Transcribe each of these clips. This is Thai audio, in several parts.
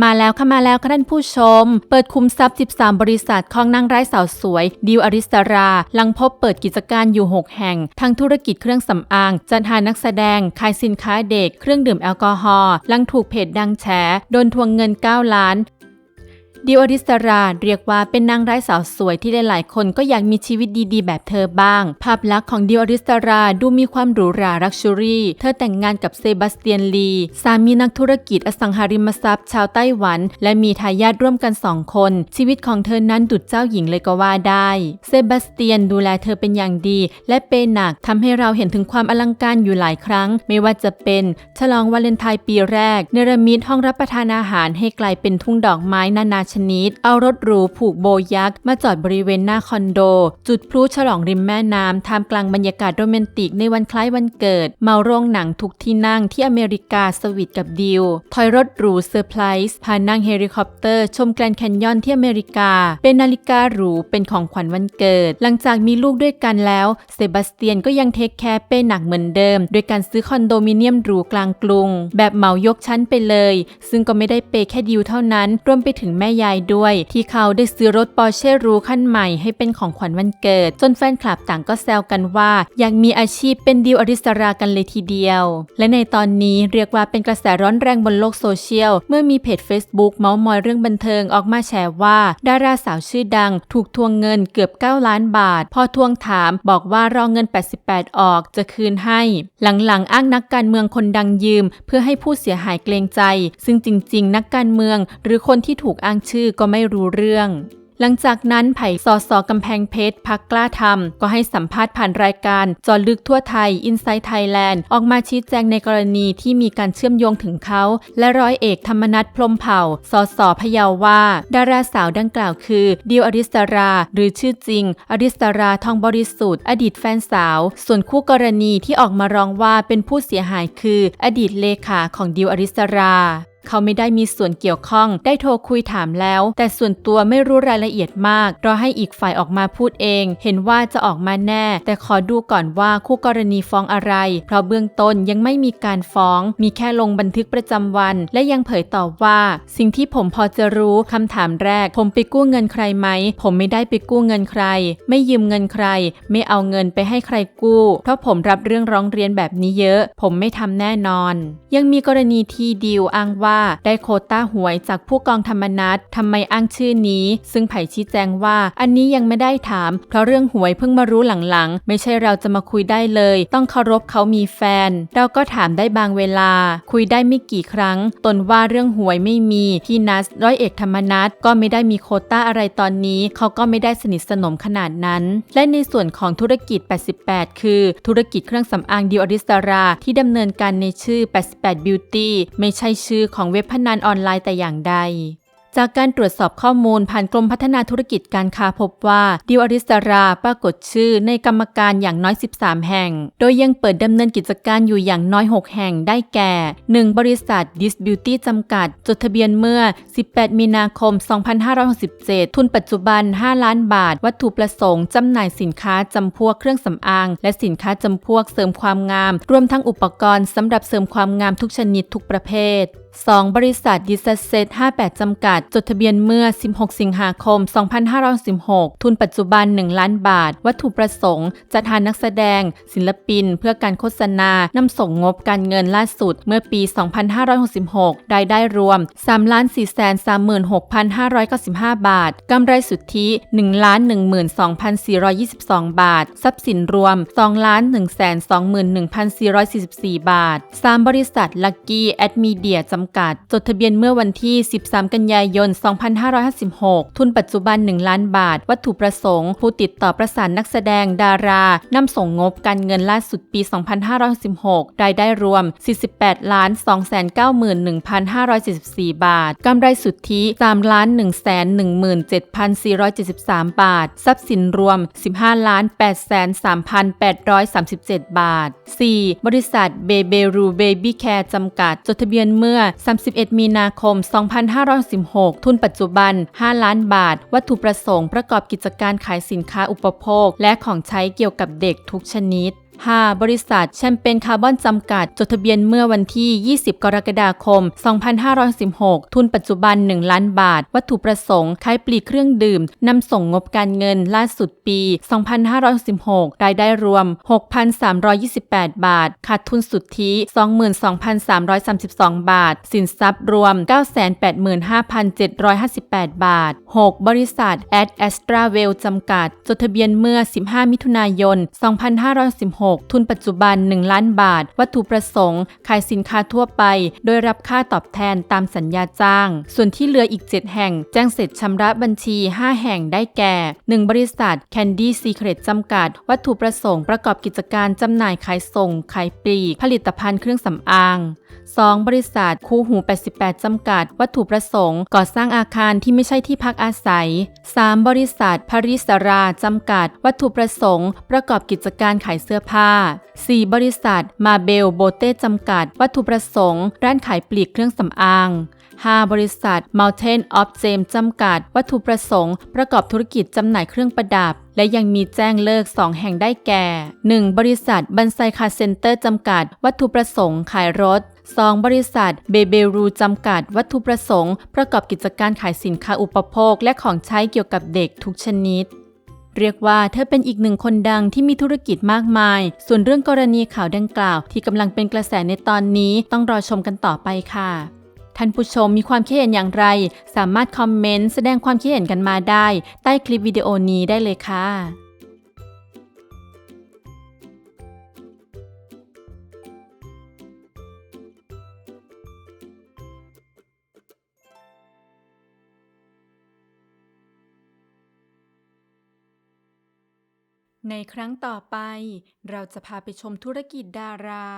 มาแล้วค่ะมาแล้วค่ะท่านผู้ชม เปิดคุมทรัพย์ 13 บริษัทของนางร้ายสาวสวย ดิวอริสรา หลังพบเปิดกิจการอยู่ 6 แห่ง ทั้งธุรกิจเครื่องสำอาง จัดหานักแสดง ขายสินค้าเด็ก เครื่องดื่มแอลกอฮอล์หลังถูกเพจดังแฉ โดนทวงเงิน 9 ล้าน ดิวอริสราเรียกว่าเป็นนางร้ายสาวสวยที่หลายๆคนก็อยากมีชีวิตดีๆ แบบเธอบ้าง ภาพลักษณ์ของดิวอริสราดูมีความหรูหราลักชัวรี่ เธอแต่งงานกับเซบาสเตียนลี สามีนักธุรกิจอสังหาริมทรัพย์ ชาวไต้หวัน และมีทายาทร่วมกันสองคน ชีวิตของเธอนั้นดุจเจ้าหญิงเลยก็ว่าได้ เซบาสเตียนดูแลเธอเป็นอย่างดี และเปย์หนักทำให้เราเห็นถึงความอลังการอยู่หลายครั้ง ไม่ว่าจะเป็นฉลองวาเลนไทน์ปีแรก เนรมิตห้องรับประทานอาหารให้กลายเป็นทุ่งดอกไม้นานาชนิด เอารถหรูผูกโบยักษ์มาจอดบริเวณหน้าคอนโด จุดพลุฉลองริมแม่น้ำท่ามกลางบรรยากาศโรแมนติกในวันคล้ายวันเกิด เมาโรงหนังทุกที่นั่งที่อเมริกาสวิตกับดิวถอยรถหรูเซอร์ไพรส์พานั่งเฮลิคอปเตอร์ชมแกรนด์แคนยอนที่อเมริกา เป็นนาฬิกาหรูเป็นของขวัญวันเกิด หลังจากมีลูกด้วยกันแล้ว เซบาสเตียนก็ยังเทคแคร์เป้หนักเหมือนเดิม โดยการซื้อคอนโดมิเนียมหรูกลางกรุง แบบเหมายกชั้นไปเลย ซึ่งก็ไม่ได้เปแค่ดิวเท่านั้น รวมไปถึงแม่ยายด้วย ที่เขาได้ซื้อรถปอร์เช่รูคันใหม่ให้เป็นของขวัญวันเกิด จนแฟนคลับต่างก็แซวกันว่า อยากมีอาชีพเป็นดิวอริสรากันเลยทีเดียว และในตอนนี้เรียกว่าเป็นกระแสร้อนแรงบนโลกโซเชียล เมื่อมีเพจ Facebook เมาส์มอยเรื่องบันเทิงออกมาแชร์ว่า ดาราสาวชื่อดัง ถูกทวงเงินเกือบ 9 ล้านบาท พอทวงถามบอกว่ารองเงิน 88 ออกจะคืนให้ หลังๆ อ้างนักการเมืองคนดังยืม เพื่อให้ผู้เสียหายเกรงใจ ซึ่งจริง ๆ นักการเมือง หรือคนที่ถูกอ้างชื่อก็ไม่รู้เรื่อง หลังจากนั้นไผ่สอสอกำแพงเพชรพักกล้าทำก็ให้สัมภาษณ์ผ่านรายการจอลึกทั่วไทย i n s i ซ e Thailand ออกมาชี้แจงในกรณีที่มีการเชื่อมโยงถึงเขา และร้อยเอกธรรมนัฐพรมเผ่าสอสอพยาว่า ดาราสาวดังกล่าวคือดิวอริสรา หรือชื่อจริง อริสราทองบริสุทธิ์อดีตแฟนสาว ส่วนคู่กรณีที่ออกมาร้องว่าเป็นผู้เสียหายคือ อดีตเลขาของดิวอริสรา เขาไม่ได้มีส่วนเกี่ยวข้อง ได้โทรคุยถามแล้ว แต่ส่วนตัวไม่รู้รายละเอียดมาก รอให้อีกฝ่ายออกมาพูดเอง เห็นว่าจะออกมาแน่ แต่ขอดูก่อนว่าคู่กรณีฟ้องอะไร เพราะเบื้องต้นยังไม่มีการฟ้อง มีแค่ลงบันทึกประจำวัน และยังเผยต่อว่า สิ่งที่ผมพอจะรู้คำถามแรก ผมไปกู้เงินใครไหม ผมไม่ได้ไปกู้เงินใคร ไม่ยืมเงินใคร ไม่เอาเงินไปให้ใครกู้ เพราะผมรับเรื่องร้องเรียนแบบนี้เยอะ ผมไม่ทำแน่นอน ยังมีกรณีที่ดิวอ้างว่าได้โคต้าหวยจากผู้กองธรรมนัตทำไมอ้างชื่อนี้ ซึ่งไผ่ชี้แจงว่า อันนี้ยังไม่ได้ถาม เพราะเรื่องหวยเพิ่งมารู้หลังๆ ไม่ใช่เราจะมาคุยได้เลย ต้องเคารพเขามีแฟน เราก็ถามได้บางเวลา คุยได้ไม่กี่ครั้ง ตนว่าเรื่องหวยไม่มี พี่นัสร้อยเอกธรรมนัตก็ไม่ได้มีโคต้าอะไรตอนนี้ เขาก็ไม่ได้สนิทสนมขนาดนั้น และในส่วนของธุรกิจ 88 คือ ธุรกิจเครื่องสำอางดิวอริสราที่ดำเนินการในชื่อ 88 Beauty ไม่ใช่ชื่อของเว็บพนันออนไลน์แต่อย่างใด จากการตรวจสอบข้อมูลผ่านกรมพัฒนาธุรกิจการค้าพบว่าดิวอริสราปรากฏชื่อในกรรมการอย่างน้อย 13 แห่ง โดยยังเปิดดำเนินกิจการอยู่อย่างน้อย 6 แห่งได้แก่ 1. บริษัท Dis Beauty จำกัด จดทะเบียนเมื่อ 18 มีนาคม 2567 ทุนปัจจุบัน 5 ล้านบาท วัตถุประสงค์จำหน่ายสินค้าจำพวกเครื่องสำอาง และสินค้าจำพวกเสริมความงาม รวมทั้งอุปกรณ์สำหรับเสริมความงามทุกชนิดทุกประเภท 2. บริษัทดิสเซต58 จำกัด จดทะเบียนเมื่อ 16 สิงหาคม 2516 ทุนปัจจุบัน 1 ล้านบาท วัตถุประสงค์ จัดหานักแสดง ศิลปิน เพื่อการโฆษณานำส่งงบการเงินล่าสุดเมื่อปี 2566 รายได้รวม 3 ล้าน4 3 6 595 บาท กำไรสุทธิ 1 ล้าน12,422 บาท ทรัพย์สินรวม 2 ล้าน1 21,444 บาท 3 บริษัทลักกี้แอดมีเดียจำกัด จดทะเบียนเมื่อวันที่ 13 กันยายน 2556 ทุนปัจจุบัน 1 ล้านบาท วัตถุประสงค์ ผู้ติดต่อประสานนักแสดงดารานำส่งงบการเงินล่าสุดปี 2516รายได้รวม 48 ล้าน 291,574บาท กำไรสุทธิ 3 ล้าน 117,473 บาท ทรัพย์สินรวม 15 ล้าน 83,837 บาท 4. บริษัทเบเบรูเบบี้แคร์จำกัด จดทะเบียนเมื่อ31 มีนาคม 2516 ทุนปัจจุบัน 5 ล้านบาท วัตถุประสงค์ประกอบกิจการขายสินค้าอุปโภค และของใช้เกี่ยวกับเด็กทุกชนิด 5. บริษัทแชมเปญคาร์บอนจำกัด จดทะเบียนเมื่อวันที่ 20 กรกฎาคม 2516 ทุนปัจจุบัน 1 ล้านบาท วัตถุประสงค์ขายปลีกเครื่องดื่มนำส่งงบการเงินล่าสุดปี 2516 รายได้รวม 6,328 บาท ขาดทุนสุทธิ 22,332 บาท สินทรัพย์รวม 985,758 บาท 6. บริษัท a d a s t r a w e l จำกัด จดทะเบียนเมื่อ 15 มิถุนายน 2516ทุนปัจจุบัน 1 ล้านบาท วัตถุประสงค์ ขายสินค้าทั่วไป โดยรับค่าตอบแทนตามสัญญาจ้าง ส่วนที่เหลืออีก 7 แห่ง แจ้งเสร็จชำระบัญชี 5 แห่งได้แก่ 1 บริษัท Candy Secret จำกัด วัตถุประสงค์ประกอบกิจการจำหน่ายขายส่ง ขายปลีก ผลิตภัณฑ์เครื่องสำอาง 2. บริษัท คูหู 88 จำกัด วัตถุประสงค์ ก่อสร้างอาคารที่ไม่ใช่ที่พักอาศัย 3. บริษัทพาริสรา จำกัด วัตถุประสงค์ ประกอบกิจการขายเสื้อผ้าา 4. บริษัท มาเบลโบเต้จำกัด วัตถุประสงค์ ร้านขายปลีกเครื่องสำอาง 5. บริษัท Mountain of James จำกัด วัตถุประสงค์ ประกอบธุรกิจจำหน่ายเครื่องประดับ และยังมีแจ้งเลิก 2 แห่งได้แก่ 1. บริษัทบันไซคาเซ็นเตอร์จำกัด วัตถุประสงค์ขายรถ 2. บริษัทเบเบรูจำกัด วัตถุประสงค์ ประกอบกิจการขายสินค้าอุปโภค และของใช้เกี่ยวกับเด็กทุกชนิด เรียกว่าเธอเป็นอีกหนึ่งคนดังที่มีธุรกิจมากมาย ส่วนเรื่องกรณีข่าวดังกล่าว ที่กำลังเป็นกระแสในตอนนี้ต้องรอชมกันต่อไปค่ะท่านผู้ชมมีความคิดเห็นอย่างไร สามารถคอมเมนต์แสดงความคิดเห็นกันมาได้ ใต้คลิปวิดีโอนี้ได้เลยค่ะ ในครั้งต่อไป เราจะพาไปชมธุรกิจดารา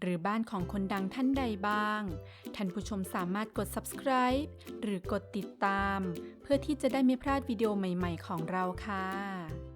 หรือบ้านของคนดังท่านใดบ้าง ท่านผู้ชมสามารถกด subscribe หรือกดติดตาม เพื่อที่จะได้ไม่พลาดวิดีโอใหม่ ๆ ของเราค่ะ